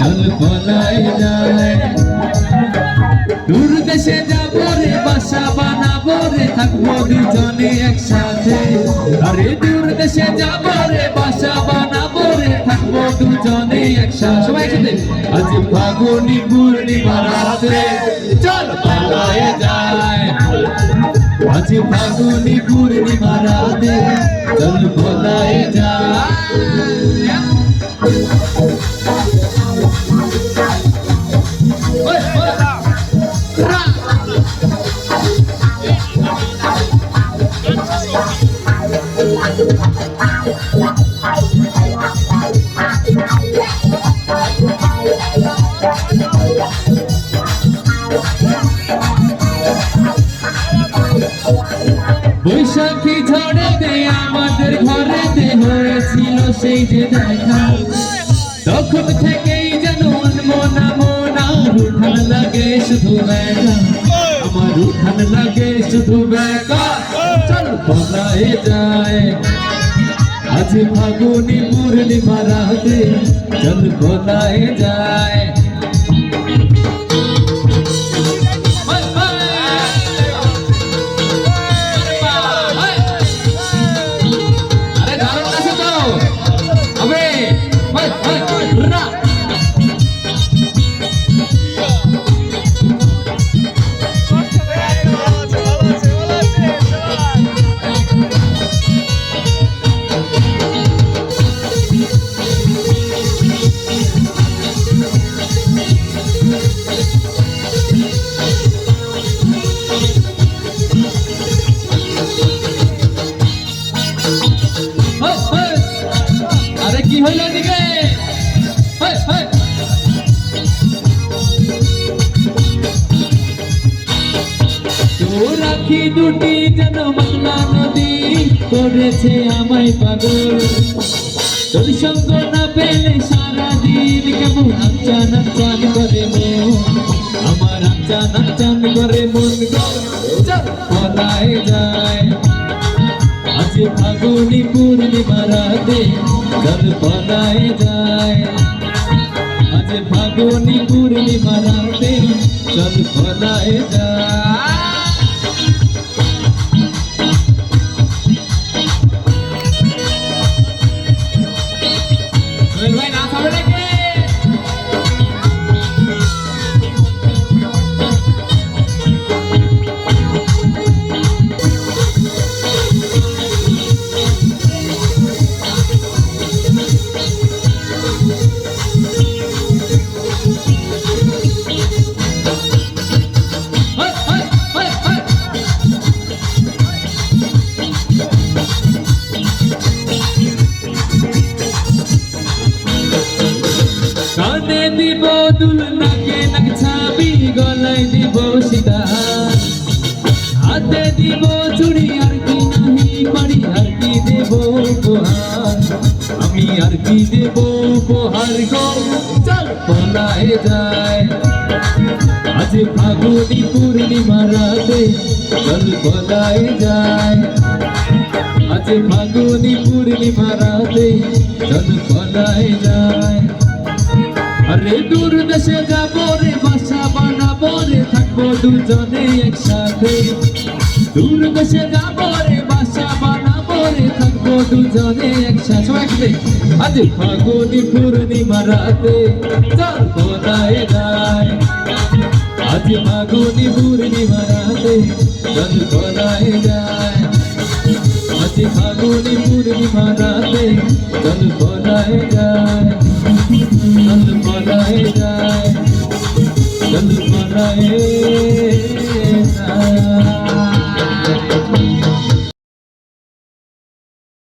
চল পলাই যায় দূর দেশে যাব রে, বাসা বানাবো রে, থাকব দুজনে একসাথে। আরে দূর দেশে যাব রে, বাসা বানাবো রে, থাকব দুজনে একসাথে। সবাই একসাথে? আজ ফাগুনি পূর্ণিমা রাতে চল পালায় যায়। আজ ফাগুনি পূর্ণিমা রাতে। চল পালায় যায়। বৈশাখী ঝড়েতে আমাদের ঘরেতে হয়েছিল সেই যে দেখা। তখন থেকেই যেন মনা মনা উঠান লাগে শুধু বেকা আমার উঠান লাগে শুধু বেকা চল পলায় যায় আজ ফাগুনি পূর্ণিমা রাতে চল পলায় যায় কি হইল এদিকে হায়, হায়। তোর আখি দুটি যেন নদী করেছে আমায় পাগল। তোর সঙ্গ না পেলে সারাদিন কেমন আচান আচান করে আমার আচান আচান করে মন যায়। আজ ফাগুনি পূর্ণিমা রাতে চল পলায় যায় আজ ফাগুনি পূর্ণিমা রাতে জল পলায় যায় কানে দিব দুল, নাকে নাক ছাবি গলায় দিব সীতা হাতে দিব চুড়ি, আর কি নাহি পারি, আর কি দেব উপহার? আমি আর কি দেব উপহার গো? চল, পলায় যায় আজ ফাগুনি পূর্ণিমা রাতে চল, পলায় যায় আজ ফাগুনি পূর্ণিমা রাতে চল, পলায় যায় আরে দূর দেশে যাব রে, বাসা বানাবো রে, থাকব দুজনে একসাথে। দূর দেশে যাব রে, বাসা বানাবো রে, থাকব দুজনে একসাথে। আজ ফাগুনি পূর্ণিমা রাতে চল কোথায় যায় আজ ফাগুনি পূর্ণিমা রাতে চল কোথায় যায় আজ ফাগুনি পূর্ণিমা রাতে চল কোথায় যায় চল পলায় যায় চল পলায়